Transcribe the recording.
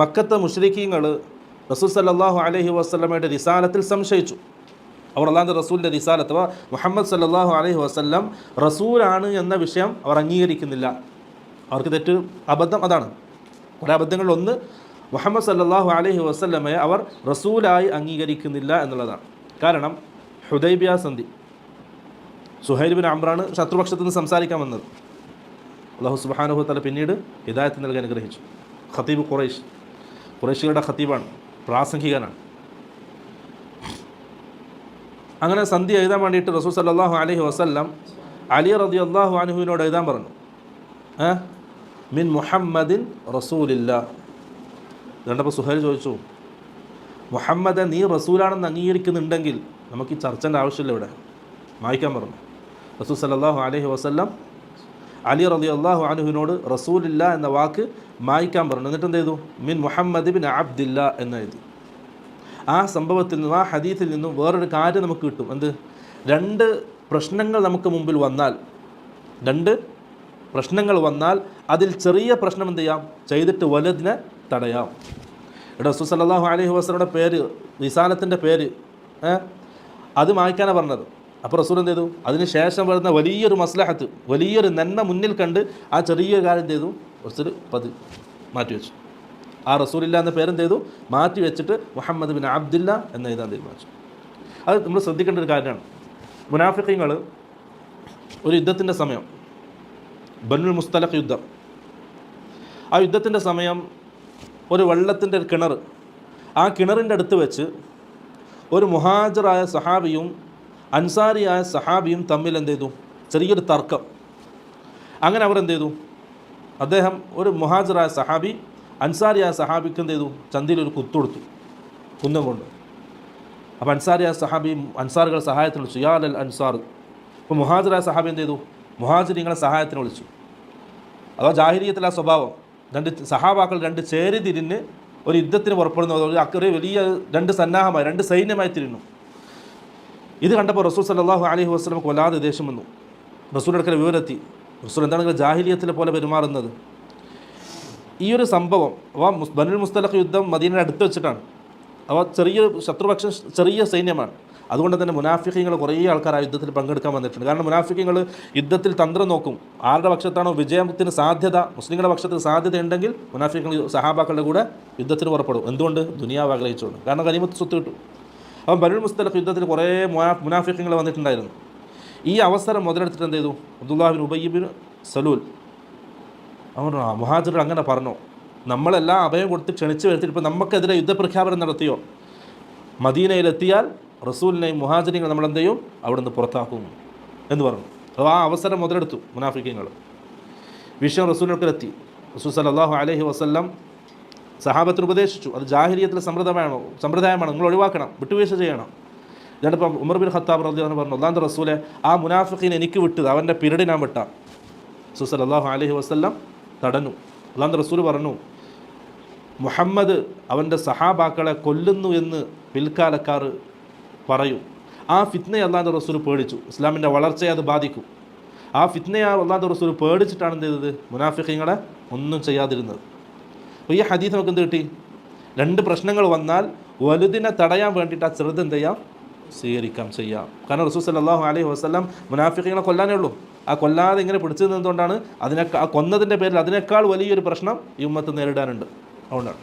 മക്കത്തെ മുഷ്രിഖീങ്ങൾ റസൂൽ സല്ലാഹു അലഹി വസ്ലമയുടെ റിസാലത്തിൽ സംശയിച്ചു. അവർ അള്ളാഹു റസൂലിന്റെ റിസാലത്ത് അഥവാ മുഹമ്മദ് സല്ലാഹു അലഹി വസല്ലം റസൂലാണ് എന്ന വിഷയം അവർ അംഗീകരിക്കുന്നില്ല. അവർക്ക് തെറ്റ് അബദ്ധം അതാണ്. കുറേ അബദ്ധങ്ങളിലൊന്ന് മുഹമ്മദ് സല്ലാഹു അലഹി വസല്ലമയെ അവർ റസൂലായി അംഗീകരിക്കുന്നില്ല എന്നുള്ളതാണ്. കാരണം ഹുദൈബിയ സന്ധി. സുഹൈൽ ബിൻ അമ്രാണ് ശത്രുപക്ഷത്ത് നിന്ന് സംസാരിക്കാൻ വന്നത്. അള്ളാഹു സുബാനുഹു തല പിന്നീട് ഹിദായത്ത് നൽകാൻ അനുഗ്രഹിച്ചു. ഖത്തീബ് ഖുറൈഷ് ഖുറൈഷികളുടെ ഖത്തീബാണ് പ്രാസംഗികനാണ്. അങ്ങനെ സന്ധ്യ എഴുതാൻ വേണ്ടിയിട്ട് റസൂൽ സല്ലല്ലാഹു അലഹി വസ്ല്ലാം അലി റതി അള്ളാഹു അനുഹുവിനോട് എഴുതാൻ പറഞ്ഞു. മിൻ മുഹമ്മദിൻ റസൂലില്ല കണ്ടപ്പോൾ സുഹൈൽ ചോദിച്ചു മുഹമ്മദ് നീ റസൂലാണെന്ന് അംഗീകരിക്കുന്നുണ്ടെങ്കിൽ നമുക്ക് ഈ ചർച്ചന്റെ ആവശ്യമില്ല ഇവിടെ. വായിക്കാൻ പറഞ്ഞു. റസൂൽ സല്ലല്ലാഹു അലഹി വസല്ലം അലി റലി അള്ളാഹു അനുഹുവിനോട് റസൂലില്ല എന്ന വാക്ക് മായ്ക്കാൻ പറഞ്ഞു. എന്നിട്ട് എന്ത് ചെയ്തു മിൻ മുഹമ്മദ് ബിൻ അബ്ദില്ല എന്ന് എഴുതി ആ സംഭവത്തിൽ നിന്നും ആ ഹദീത്തിൽ നിന്നും വേറൊരു കാര്യം നമുക്ക് കിട്ടും. എന്ത്? രണ്ട് പ്രശ്നങ്ങൾ നമുക്ക് മുമ്പിൽ വന്നാൽ രണ്ട് പ്രശ്നങ്ങൾ വന്നാൽ അതിൽ ചെറിയ പ്രശ്നം എന്ത് ചെയ്യാം? ചെയ്തിട്ട് വലുതിനെ തടയാം. ഇവിടെ സുസലാഹു അലഹി വസ്ലയുടെ പേര് നിസാനത്തിന്റെ പേര് അത് മായ്ക്കാനാണ് പറഞ്ഞത്. അപ്പോൾ റസൂൽ എന്ത് ചെയ്തു? അതിനുശേഷം വരുന്ന വലിയൊരു മസ്ലഹത്ത് വലിയൊരു നന്മ മുന്നിൽ കണ്ട് ആ ചെറിയ കാര്യം എന്ത് ചെയ്തു? റസൂൽ പതി മാറ്റിവെച്ചു ആ റസൂലില്ല എന്ന പേരെന്ത് ചെയ്തു? മാറ്റി വെച്ചിട്ട് മുഹമ്മദ് ബിൻ അബ്ദില്ല എന്ന് എഴുതാൻ തീരുമാനിച്ചു. അത് നമ്മൾ ശ്രദ്ധിക്കേണ്ട ഒരു കാര്യമാണ്. മുനാഫിക്കങ്ങൾ ഒരു യുദ്ധത്തിന്റെ സമയം ബനുൽ മുസ്തലഖ് യുദ്ധം. ആ യുദ്ധത്തിന്റെ സമയം ഒരു വെള്ളത്തിന്റെ കിണർ ആ കിണറിന്റെ അടുത്ത് വെച്ച് ഒരു മുഹാജറായ സഹാബിയും അൻസാരിയായ സഹാബിയും തമ്മിൽ എന്ത് ചെയ്തു? ചെറിയൊരു തർക്കം. അങ്ങനെ അവർ എന്ത് ചെയ്തു? അദ്ദേഹം ഒരു മുഹാജറായ സഹാബി അൻസാരിയായ സഹാബിക്ക് എന്ത് ചെയ്തു? ചന്തിയിൽ ഒരു കുത്തൊടുത്തു കുന്നം കൊണ്ട്. അപ്പോൾ അൻസാരിയായ സഹാബി അൻസാറുകൾ സഹായത്തിന് വിളിച്ചു. യാൽ അൽ അൻസാർ. അപ്പോൾ മുഹാജറായ സഹാബി എന്ത് ചെയ്തു? മുഹാജിരിങ്ങളെ സഹായത്തിന് വിളിച്ചു. അതോ ജാഹിരിയത്തിലെ സ്വഭാവം. രണ്ട് സഹാബാക്കൾ രണ്ട് ചേരി തിരിഞ്ഞ് ഒരു യുദ്ധത്തിന് പുറപ്പെടുന്നു. ഒരു അക്കറി വലിയ രണ്ട് സന്നാഹമായി രണ്ട് സൈന്യമായി തിരിഞ്ഞു. ഇത് കണ്ടപ്പോൾ റസൂൽ സല്ലാഹു അലഹി വസ്ലം കൊല്ലാതെ ദേഷ്യം വന്നു. റസൂൽ അടുക്കൽ വിവരത്തി റസൂൽ എന്താണ് ജാഹിലിയത്തിലെ പോലെ പെരുമാറുന്നത്. ഈ ഒരു സംഭവം അവ ബനുൽ മുസ്തലഖ് യുദ്ധം മദീനയുടെ അടുത്ത് വെച്ചിട്ടാണ്. അവ ചെറിയ ശത്രുപക്ഷം ചെറിയ സൈന്യമാണ്. അതുകൊണ്ട് തന്നെ മുനാഫിക്കങ്ങൾ കുറേ ആൾക്കാർ ആ യുദ്ധത്തിൽ പങ്കെടുക്കാൻ വന്നിട്ടുണ്ട്. കാരണം മുനാഫിക്കങ്ങൾ യുദ്ധത്തിൽ തന്ത്രം നോക്കും. ആരുടെ പക്ഷത്താണോ വിജയത്തിന് സാധ്യത മുസ്ലിങ്ങളുടെ പക്ഷത്തിന് സാധ്യത ഉണ്ടെങ്കിൽ മുനാഫിക്കങ്ങൾ സഹാബാക്കളുടെ കൂടെ യുദ്ധത്തിന് പുറപ്പെടും. എന്തുകൊണ്ട്? ദുനിയാവ് ആഗ്രഹിച്ചുകൊണ്ട്. കാരണം കരിമത്ത് സ്വത്ത് കിട്ടും. അപ്പം ബനുൽ മുസ്തലഖ് യുദ്ധത്തിൽ കുറേ മുനാ മുനാഫിക്കങ്ങൾ വന്നിട്ടുണ്ടായിരുന്നു. ഈ അവസരം മുതലെടുത്തിട്ട് എന്ത് ചെയ്തു? അബ്ദുല്ലാഹിബിൻ ഉബയ്യബിൻ സലൂൽ. അവർ മുഹാജിർ അങ്ങനെ പറഞ്ഞു നമ്മളെല്ലാം അഭയം കൊടുത്ത് ക്ഷണിച്ച് വരുത്തിയിട്ട് ഇപ്പോൾ നമുക്കെതിരെ യുദ്ധപ്രഖ്യാപനം നടത്തിയോ? മദീനയിലെത്തിയാൽ റസൂലിനെയും മുഹാജിരിങ്ങൾ നമ്മൾ എന്ത് ചെയ്യും? അവിടെ നിന്ന് പുറത്താക്കും. എന്ന് പറഞ്ഞു. അപ്പോൾ ആ അവസരം മുതലെടുത്തു മുനാഫിക്കങ്ങൾ വിഷയം റസൂലിനൊക്കെ എത്തി റസൂൽ സല്ലല്ലാഹു അലഹി വസല്ലം സഹാബത്തിന് ഉപദേശിച്ചു. അത് ജാഹിരിയത്തിലെ സമ്പ്രദായമാണോ സമ്പ്രദായമാണ്? നിങ്ങൾ ഒഴിവാക്കണം വിട്ടുവീഴ്ച ചെയ്യണം. ഞാനിപ്പം ഉമർ ബിൻ ഖത്താബ് റദ്ദി എന്ന് പറഞ്ഞു അല്ലാണ്ട് റസൂലെ ആ മുനാഫിഖീൻ എനിക്ക് വിട്ടത് അവന്റെ പിരടി ഞാൻ വിട്ട. സുസൽ അള്ളാഹു അലഹി വസ്ല്ലാം തടഞ്ഞു. അള്ളാന്റെ റസൂൽ പറഞ്ഞു മുഹമ്മദ് അവന്റെ സഹാബാക്കളെ കൊല്ലുന്നു എന്ന് പിൽക്കാലക്കാർ പറയും. ആ ഫിത്നയെ അള്ളാഹു റസൂൽ പേടിച്ചു. ഇസ്ലാമിന്റെ വളർച്ചയെ അത് ബാധിക്കും. ആ ഫിത്നയെ അള്ളാഹു റസൂൽ പേടിച്ചിട്ടാണ് എന്ത് ചെയ്തത്? മുനാഫിഖീങ്ങളെ ഒന്നും ചെയ്യാതിരുന്നത്. അപ്പോൾ ഈ ഹദീസ് നമുക്ക് എന്ത് കിട്ടി? രണ്ട് പ്രശ്നങ്ങൾ വന്നാൽ വലുതിനെ തടയാൻ വേണ്ടിയിട്ട് ആ ചെറുത് എന്ത് ചെയ്യാം? സ്വീകരിക്കാം ചെയ്യാം. കാരണം റസൂൽ സല്ലല്ലാഹു അലൈഹി വസല്ലം മുനാഫിഖീങ്ങളെ കൊല്ലാനേ ഉള്ളൂ. ആ കൊല്ലാതെ ഇങ്ങനെ പിടിച്ചു നിന്നുകൊണ്ടാണ് അതിനേക്കാൾ ആ കൊന്നതിന്റെ പേരിൽ അതിനേക്കാൾ വലിയൊരു പ്രശ്നം ഈ ഉമ്മത്ത് നേരിടാനുണ്ട്. അതുകൊണ്ടാണ്.